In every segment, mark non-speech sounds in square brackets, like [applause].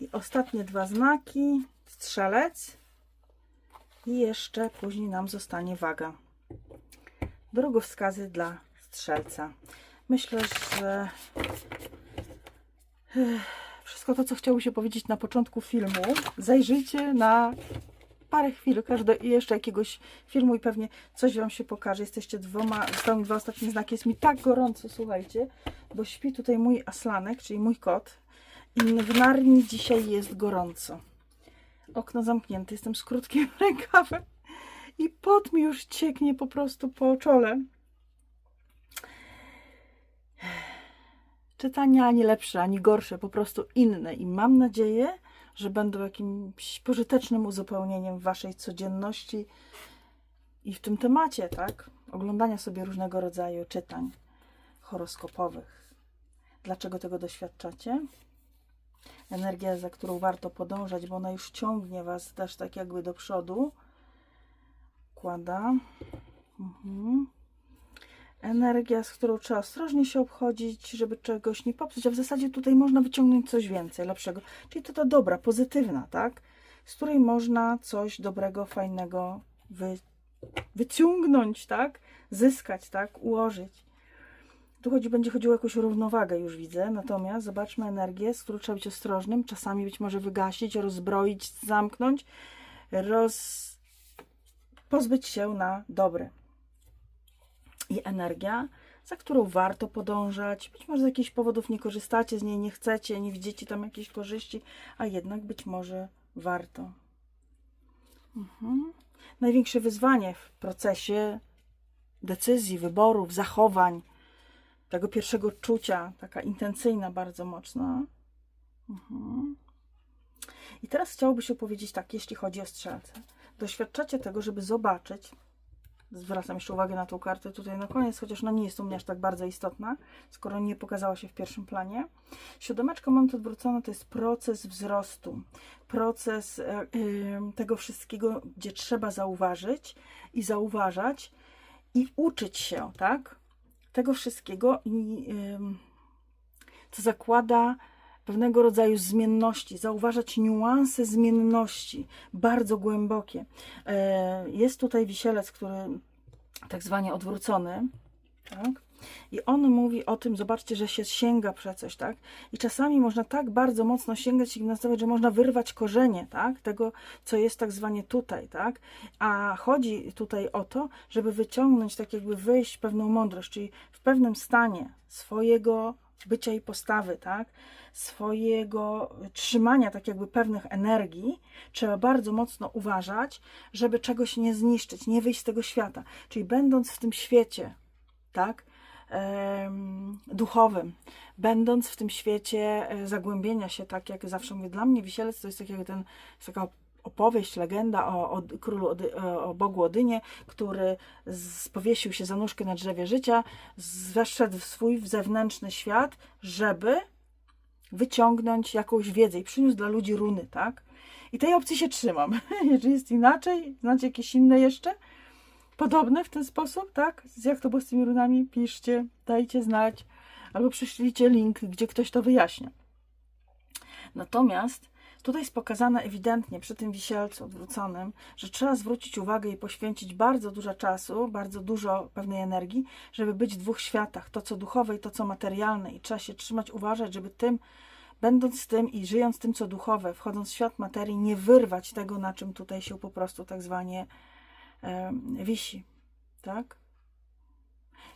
I ostatnie dwa znaki. Strzelec. I jeszcze później nam zostanie waga. Drogowskazy dla strzelca. Myślę, że Ech, wszystko to, co chciało się powiedzieć na początku filmu, zajrzyjcie na parę chwil każde, jeszcze jakiegoś filmu i pewnie coś Wam się pokaże. Jesteście dwoma, zostały mi dwa ostatnie znaki. Jest mi tak gorąco, słuchajcie, bo śpi tutaj mój aslanek, czyli mój kot. I w Narni dzisiaj jest gorąco. Okno zamknięte, jestem z krótkim [laughs] rękawem i pot mi już cieknie po prostu po czole. Czytania ani lepsze, ani gorsze, po prostu inne. I mam nadzieję, że będą jakimś pożytecznym uzupełnieniem waszej codzienności i w tym temacie, tak? Oglądania sobie różnego rodzaju czytań horoskopowych. Dlaczego tego doświadczacie? Energia, za którą warto podążać, bo ona już ciągnie was też tak jakby do przodu. Kłada. Mhm. Energia, z którą trzeba ostrożnie się obchodzić, żeby czegoś nie popsuć, a w zasadzie tutaj można wyciągnąć coś więcej, lepszego. Czyli to ta dobra, pozytywna, tak? Z której można coś dobrego, fajnego wy, wyciągnąć, tak? Zyskać, tak? Ułożyć. Tu chodzi, będzie chodziło o jakąś równowagę, już widzę. Natomiast zobaczmy energię, z którą trzeba być ostrożnym. Czasami być może wygasić, rozbroić, zamknąć, roz... pozbyć się na dobre i energia, za którą warto podążać. Być może z jakichś powodów nie korzystacie z niej, nie chcecie, nie widzicie tam jakiejś korzyści, a jednak być może warto. Mhm. Największe wyzwanie w procesie decyzji, wyborów, zachowań, tego pierwszego czucia, taka intencyjna, bardzo mocna. Mhm. I teraz chciałoby się powiedzieć tak, jeśli chodzi o strzelce. Doświadczacie tego, żeby zobaczyć, zwracam jeszcze uwagę na tą kartę tutaj na koniec, chociaż ona nie jest u mnie aż tak bardzo istotna, skoro nie pokazała się w pierwszym planie. Siódemeczka mam tu odwrócone, to jest proces wzrostu, proces e, tego wszystkiego, gdzie trzeba zauważyć i zauważać i uczyć się, tak? Tego wszystkiego, i, co zakłada pewnego rodzaju zmienności, zauważać niuanse zmienności, bardzo głębokie. E, jest tutaj wisielec, który tak zwanie odwrócony, tak? I on mówi o tym, zobaczcie, że się sięga przez coś, tak? I czasami można tak bardzo mocno sięgać i nastawiać, że można wyrwać korzenie, tak? Tego, co jest tak zwanie tutaj, tak? A chodzi tutaj o to, żeby wyciągnąć, tak jakby wyjść pewną mądrość, czyli w pewnym stanie swojego bycia i postawy, tak? Swojego trzymania, tak jakby pewnych energii, trzeba bardzo mocno uważać, żeby czegoś nie zniszczyć, nie wyjść z tego świata. Czyli będąc w tym świecie, tak? Duchowym, będąc w tym świecie e, zagłębienia się, tak jak zawsze mówię, dla mnie wisielec to jest tak jak ten, taka opowieść, legenda o, o królu, o Bogu Odynie, który z, powiesił się za nóżkę na drzewie życia, weszedł w swój zewnętrzny świat, żeby wyciągnąć jakąś wiedzę i przyniósł dla ludzi runy, tak? I tej opcji się trzymam. [laughs] Jeżeli jest inaczej, znacie jakieś inne jeszcze, podobne w ten sposób, tak? Jak to było z tymi runami, piszcie, dajcie znać, albo przyślijcie link, gdzie ktoś to wyjaśnia. Natomiast Tutaj jest pokazane ewidentnie przy tym wisielcu odwróconym, że trzeba zwrócić uwagę i poświęcić bardzo dużo czasu, bardzo dużo pewnej energii, żeby być w dwóch światach, to co duchowe i to co materialne. I trzeba się trzymać, uważać, żeby tym, będąc tym i żyjąc tym co duchowe, wchodząc w świat materii, nie wyrwać tego, na czym tutaj się po prostu tak zwanie wisi. Tak?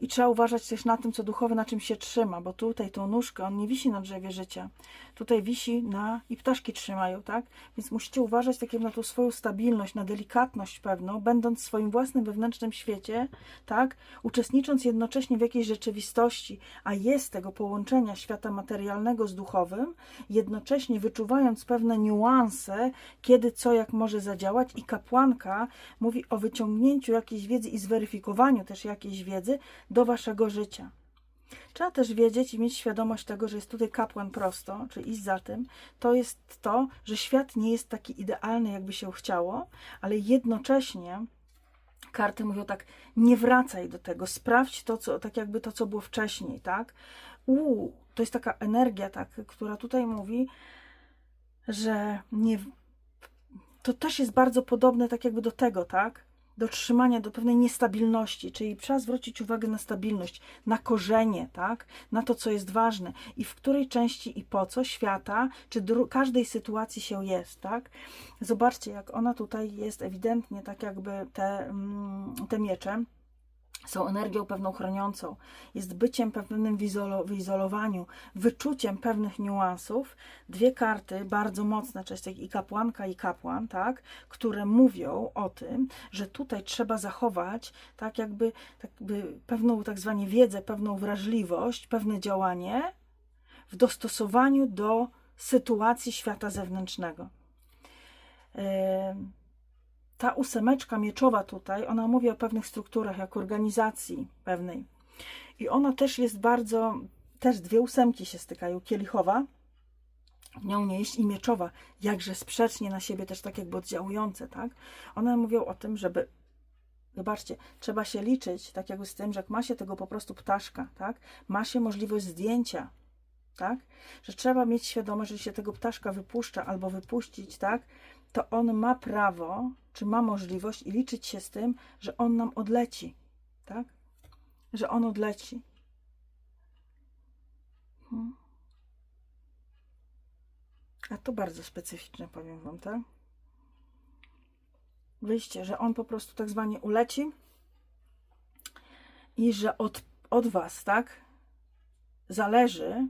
I trzeba uważać też na tym, co duchowe, na czym się trzyma, bo tutaj tą nóżkę, on nie wisi na drzewie życia. Tutaj wisi na, i ptaszki trzymają, tak? Więc musicie uważać tak na tą swoją stabilność, na delikatność pewną, będąc w swoim własnym wewnętrznym świecie, tak? Uczestnicząc jednocześnie w jakiejś rzeczywistości, a jest tego połączenia świata materialnego z duchowym, jednocześnie wyczuwając pewne niuanse, kiedy co, jak może zadziałać i kapłanka mówi o wyciągnięciu jakiejś wiedzy i zweryfikowaniu też jakiejś wiedzy, do waszego życia. Trzeba też wiedzieć i mieć świadomość tego, że jest tutaj kapłan prosto, czyli iść za tym. To jest to, że świat nie jest taki idealny, jakby się chciało, ale jednocześnie karty mówią tak, nie wracaj do tego, sprawdź to, co, tak jakby to, co było wcześniej, tak? Uuu, to jest taka energia, tak, która tutaj mówi, że nie, to też jest bardzo podobne tak jakby do tego, tak? Do trzymania, do pewnej niestabilności, czyli trzeba zwrócić uwagę na stabilność, na korzenie, tak? Na to, co jest ważne i w której części i po co świata, czy każdej sytuacji się jest, tak? Zobaczcie, jak ona tutaj jest ewidentnie, tak jakby te, mm, te miecze są energią pewną chroniącą, jest byciem pewnym w izolo- wyizolowaniu, wyczuciem pewnych niuansów. Dwie karty bardzo mocne, czyli i kapłanka, i kapłan, tak, które mówią o tym, że tutaj trzeba zachować tak jakby, tak jakby pewną tak zwanie wiedzę, pewną wrażliwość, pewne działanie w dostosowaniu do sytuacji świata zewnętrznego. Em, ta ósemeczka mieczowa tutaj, ona mówi o pewnych strukturach, jak organizacji pewnej. I ona też jest bardzo, też dwie ósemki się stykają, kielichowa, nią nie i mieczowa, jakże sprzecznie na siebie też tak jakby oddziałujące, tak? One mówią o tym, żeby Zobaczcie, trzeba się liczyć tak jakby z tym, że jak ma się tego po prostu ptaszka, tak? Ma się możliwość zdjęcia, tak? Że trzeba mieć świadomość, że się tego ptaszka wypuszcza albo wypuścić, tak? To on ma prawo, czy ma możliwość i liczyć się z tym, że on nam odleci, tak? Że on odleci. Hmm. A to bardzo specyficzne, powiem Wam, tak? Wyjście, że on po prostu tak zwanie uleci i że od, od Was, tak? Zależy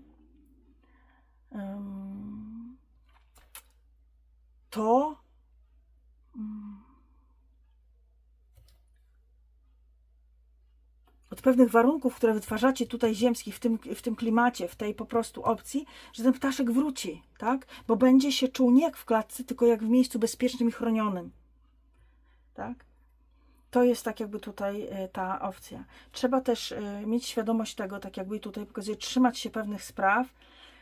em, to, mm, od pewnych warunków, które wytwarzacie tutaj ziemskich, w tym, w tym klimacie, w tej po prostu opcji, że ten ptaszek wróci, tak? Bo będzie się czuł nie jak w klatce, tylko jak w miejscu bezpiecznym i chronionym. Tak? To jest tak jakby tutaj e, ta opcja. Trzeba też e, mieć świadomość tego, tak jakby tutaj pokazuje, trzymać się pewnych spraw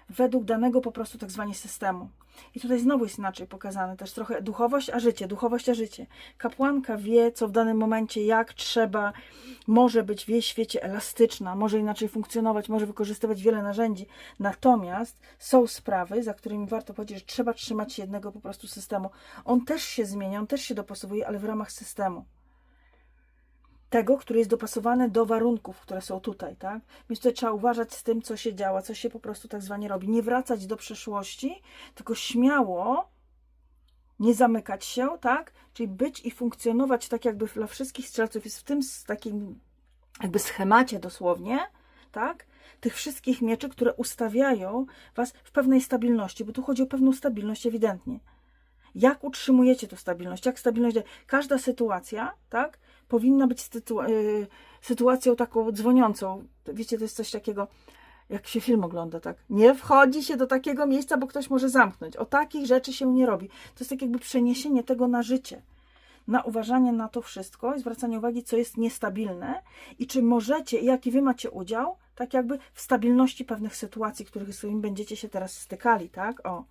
według danego po prostu tak zwanie systemu. I tutaj znowu jest inaczej pokazane też trochę duchowość, a życie, duchowość, a życie. Kapłanka wie, co w danym momencie, jak trzeba, może być w jej świecie elastyczna, może inaczej funkcjonować, może wykorzystywać wiele narzędzi. Natomiast są sprawy, za którymi warto powiedzieć, że trzeba trzymać się jednego po prostu systemu. On też się zmienia, on też się dopasowuje, ale w ramach systemu tego, który jest dopasowany do warunków, które są tutaj, tak? Więc tutaj trzeba uważać z tym, co się działa, co się po prostu tak zwanie robi. Nie wracać do przeszłości, tylko śmiało nie zamykać się, tak? Czyli być i funkcjonować tak jakby dla wszystkich strzelców jest w tym takim jakby schemacie dosłownie, tak? Tych wszystkich mieczy, które ustawiają was w pewnej stabilności, bo tu chodzi o pewną stabilność ewidentnie. Jak utrzymujecie tę stabilność? Jak stabilność? Każda sytuacja, tak? Powinna być y, sytuacją taką dzwoniącą. Wiecie, to jest coś takiego, jak się film ogląda, tak? Nie wchodzi się do takiego miejsca, bo ktoś może zamknąć. O takich rzeczy się nie robi. To jest tak jakby przeniesienie tego na życie. Na uważanie na to wszystko i zwracanie uwagi, co jest niestabilne i czy możecie, jaki wy macie udział, tak jakby w stabilności pewnych sytuacji, których z którymi będziecie się teraz stykali, tak? O.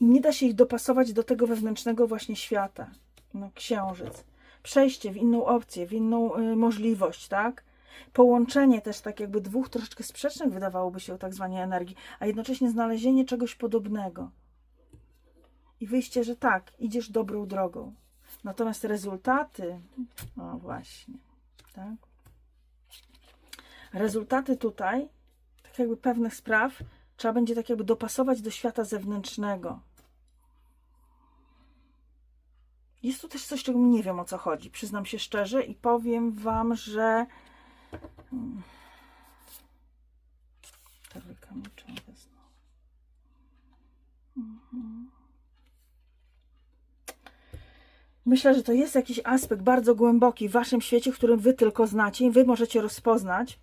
I nie da się ich dopasować do tego wewnętrznego właśnie świata. No, księżyc przejście w inną opcję, w inną y, możliwość, tak? Połączenie też tak jakby dwóch troszeczkę sprzecznych wydawałoby się tak zwanie energii, a jednocześnie znalezienie czegoś podobnego. I wyjście, że tak, idziesz dobrą drogą. Natomiast rezultaty, no właśnie, tak? Rezultaty tutaj, tak jakby pewnych spraw, trzeba będzie tak jakby dopasować do świata zewnętrznego. Jest tu też coś, czego nie wiem o co chodzi. Przyznam się szczerze i powiem Wam, że. Hmm. Mhm. Myślę, że to jest jakiś aspekt bardzo głęboki w Waszym świecie, którym Wy tylko znacie i Wy możecie rozpoznać.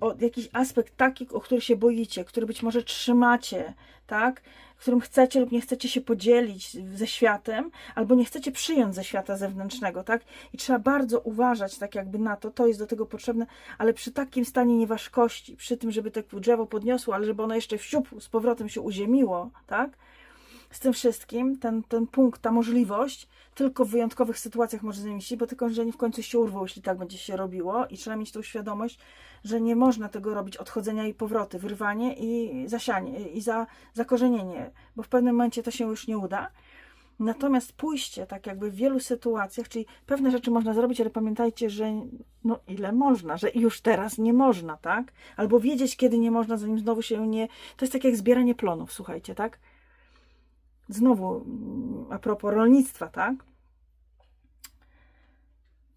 O, jakiś aspekt taki, o który się boicie, który być może trzymacie, tak? którym chcecie lub nie chcecie się podzielić ze światem, albo nie chcecie przyjąć ze świata zewnętrznego, tak? I trzeba bardzo uważać tak jakby na to, to jest do tego potrzebne, ale przy takim stanie nieważkości, przy tym, żeby to drzewo podniosło, ale żeby ono jeszcze wsiupł, z powrotem się uziemiło, tak? Z tym wszystkim, ten, ten punkt, ta możliwość, tylko w wyjątkowych sytuacjach może zamieścić, bo te krążenie w końcu się urwą, jeśli tak będzie się robiło i trzeba mieć tą świadomość, że nie można tego robić odchodzenia i powroty, wyrwanie i zasianie i za, zakorzenienie, bo w pewnym momencie to się już nie uda. Natomiast pójście, tak jakby w wielu sytuacjach, czyli pewne rzeczy można zrobić, ale pamiętajcie, że no ile można, że już teraz nie można, tak? Albo wiedzieć, kiedy nie można, zanim znowu się nie. To jest tak jak zbieranie plonów, słuchajcie, tak? Znowu a propos rolnictwa, tak?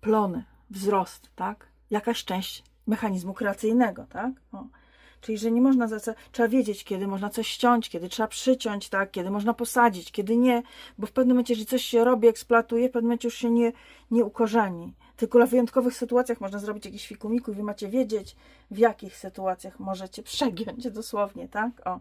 Plony, wzrost, tak? Jakaś część mechanizmu kreacyjnego, tak? O. Czyli, że nie można, za- trzeba wiedzieć, kiedy można coś ściąć, kiedy trzeba przyciąć, tak? Kiedy można posadzić, kiedy nie, bo w pewnym momencie, jeżeli coś się robi, eksploatuje, w pewnym momencie już się nie, nie ukorzeni. Tylko w wyjątkowych sytuacjach można zrobić jakiś fikumiku i wy macie wiedzieć, w jakich sytuacjach możecie [laughs] przegiąć dosłownie, tak? O.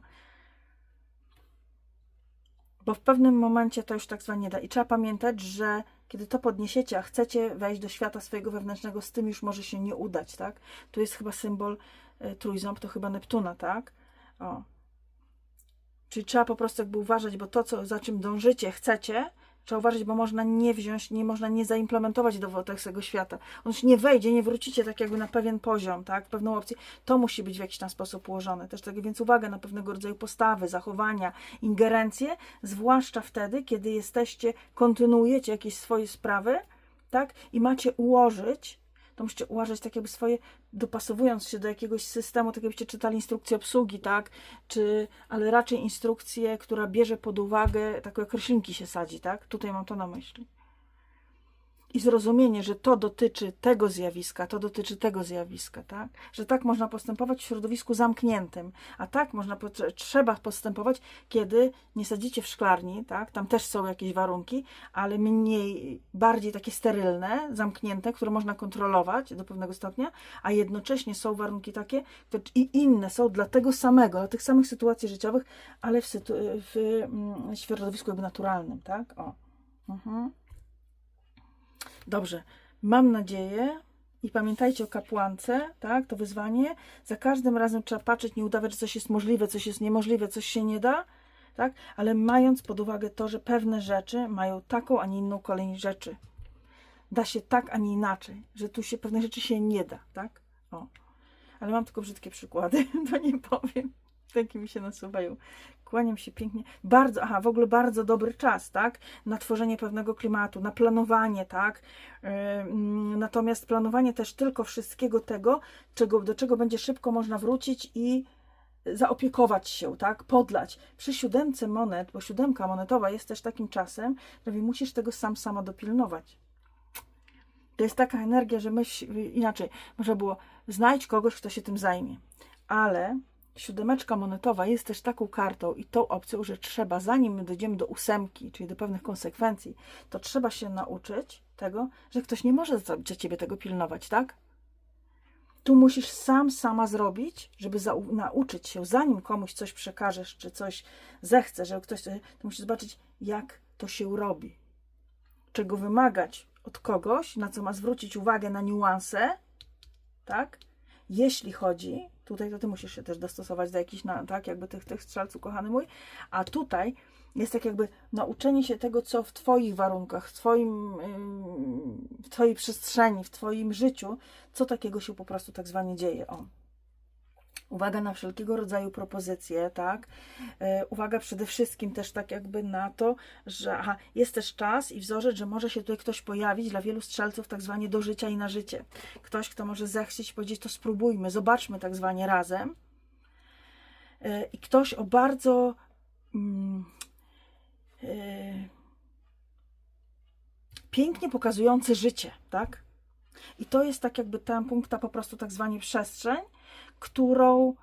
Bo w pewnym momencie to już tak zwanie nie da. I trzeba pamiętać, że kiedy to podniesiecie, a chcecie wejść do świata swojego wewnętrznego, z tym już może się nie udać, tak? Tu jest chyba symbol y, trójząb, to chyba Neptuna, tak? O. Czyli trzeba po prostu jakby uważać, bo to, co, za czym dążycie, chcecie, trzeba uważać, bo można nie wziąć, nie można nie zaimplementować do tego świata. On już nie wejdzie, nie wrócicie tak jakby na pewien poziom, tak? Pewną opcję. To musi być w jakiś tam sposób ułożone. Też tak więc uwaga na pewnego rodzaju postawy, zachowania, ingerencje, zwłaszcza wtedy, kiedy jesteście, kontynuujecie jakieś swoje sprawy, tak? I macie ułożyć, to musicie uważać tak jakby swoje, dopasowując się do jakiegoś systemu, tak jakbyście czytali instrukcję obsługi, tak? Czy, ale raczej instrukcję, która bierze pod uwagę, takie jak roślinki się sadzi, tak? Tutaj mam to na myśli. I zrozumienie, że to dotyczy tego zjawiska, to dotyczy tego zjawiska, tak? Że tak można postępować w środowisku zamkniętym, a tak można, trzeba postępować, kiedy nie sadzicie w szklarni, tak? Tam też są jakieś warunki, ale mniej, bardziej takie sterylne, zamknięte, które można kontrolować do pewnego stopnia, a jednocześnie są warunki takie, które i inne są dla tego samego, dla tych samych sytuacji życiowych, ale w, w mm, środowisku jakby naturalnym, tak? O. Mhm. Dobrze, mam nadzieję i pamiętajcie o kapłance, tak, to wyzwanie. Za każdym razem trzeba patrzeć, nie udawać, że coś jest możliwe, coś jest niemożliwe, coś się nie da, tak, ale mając pod uwagę to, że pewne rzeczy mają taką, a nie inną kolej rzeczy. Da się tak, a nie inaczej, że tu się pewne rzeczy się nie da, tak? O. Ale mam tylko brzydkie przykłady, [laughs] to nie powiem. Takie mi się nasuwają. Kłaniam się pięknie. Bardzo, aha, w ogóle bardzo dobry czas, tak? Na tworzenie pewnego klimatu, na planowanie, tak? Yy, natomiast planowanie też tylko wszystkiego tego, czego, do czego będzie szybko można wrócić i zaopiekować się, tak? Podlać. Przy siódemce monet, bo siódemka monetowa jest też takim czasem, że musisz tego sam sama dopilnować. To jest taka energia, że myśl, inaczej, można było znajdź kogoś, kto się tym zajmie. Ale siódemeczka monetowa jest też taką kartą i tą opcją, że trzeba, zanim my dojdziemy do ósemki, czyli do pewnych konsekwencji, to trzeba się nauczyć tego, że ktoś nie może za ciebie tego pilnować, tak? Tu musisz sam, sama zrobić, żeby nauczyć się, zanim komuś coś przekażesz, czy coś zechce, żeby ktoś, to musisz zobaczyć, jak to się robi. Czego wymagać od kogoś, na co ma zwrócić uwagę na niuanse, tak? Jeśli chodzi Tutaj to ty musisz się też dostosować do jakichś, na, tak, jakby tych, tych strzelców, kochany mój. A tutaj jest tak jakby nauczenie się tego, co w Twoich warunkach, w, twoim, w Twojej przestrzeni, w Twoim życiu, co takiego się po prostu tak zwanie dzieje. O. Uwaga na wszelkiego rodzaju propozycje, tak? E, uwaga przede wszystkim też tak jakby na to, że aha, jest też czas i wzorzec, że może się tutaj ktoś pojawić dla wielu strzelców tak zwanie do życia i na życie. Ktoś, kto może zechcieć powiedzieć, to spróbujmy, zobaczmy tak zwanie razem. E, I ktoś o bardzo mm, e, pięknie pokazujący życie, tak? I to jest tak jakby ten punkt, ta po prostu tak zwanie przestrzeń, którą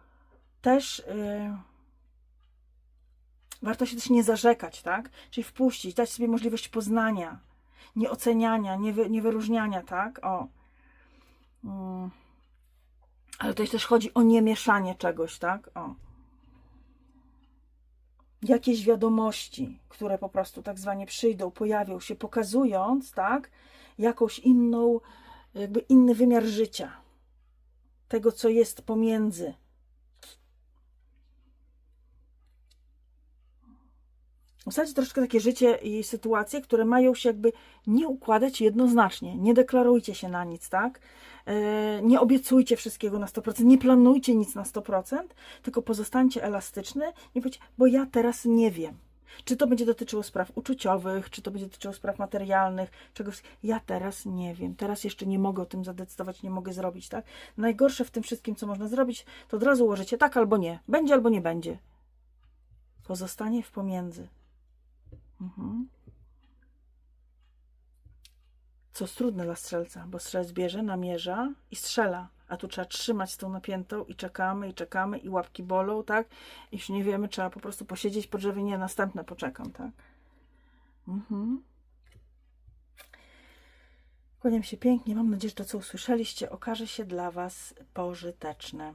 też yy, warto się też nie zarzekać, tak? Czyli wpuścić, dać sobie możliwość poznania, nieoceniania, niewy, niewyróżniania, tak? O. Yy. Ale to też chodzi o niemieszanie czegoś, tak? O. Jakieś wiadomości, które po prostu tak zwanie przyjdą, pojawią się, pokazując, tak? Jakąś inną, jakby inny wymiar życia tego, co jest pomiędzy. Ustalcie troszeczkę takie życie i sytuacje, które mają się jakby nie układać jednoznacznie. Nie deklarujcie się na nic, tak? Yy, Nie obiecujcie wszystkiego na 100%, nie planujcie nic na 100%, tylko pozostańcie elastyczny i powiedzcie, bo ja teraz nie wiem. Czy to będzie dotyczyło spraw uczuciowych, czy to będzie dotyczyło spraw materialnych, czegoś. Ja teraz nie wiem. Teraz jeszcze nie mogę o tym zadecydować, nie mogę zrobić, tak? Najgorsze w tym wszystkim, co można zrobić, to od razu ułożycie tak albo nie. Będzie albo nie będzie. Pozostanie w pomiędzy. Mhm. Co jest trudne dla strzelca, bo strzelec bierze, namierza i strzela. A tu trzeba trzymać tą napiętą i czekamy, i czekamy, i łapki bolą, tak? I już nie wiemy, trzeba po prostu posiedzieć po drzewie, nie, następne poczekam, tak? Mhm. Kłaniam się pięknie. Mam nadzieję, że to, co usłyszeliście, okaże się dla Was pożyteczne.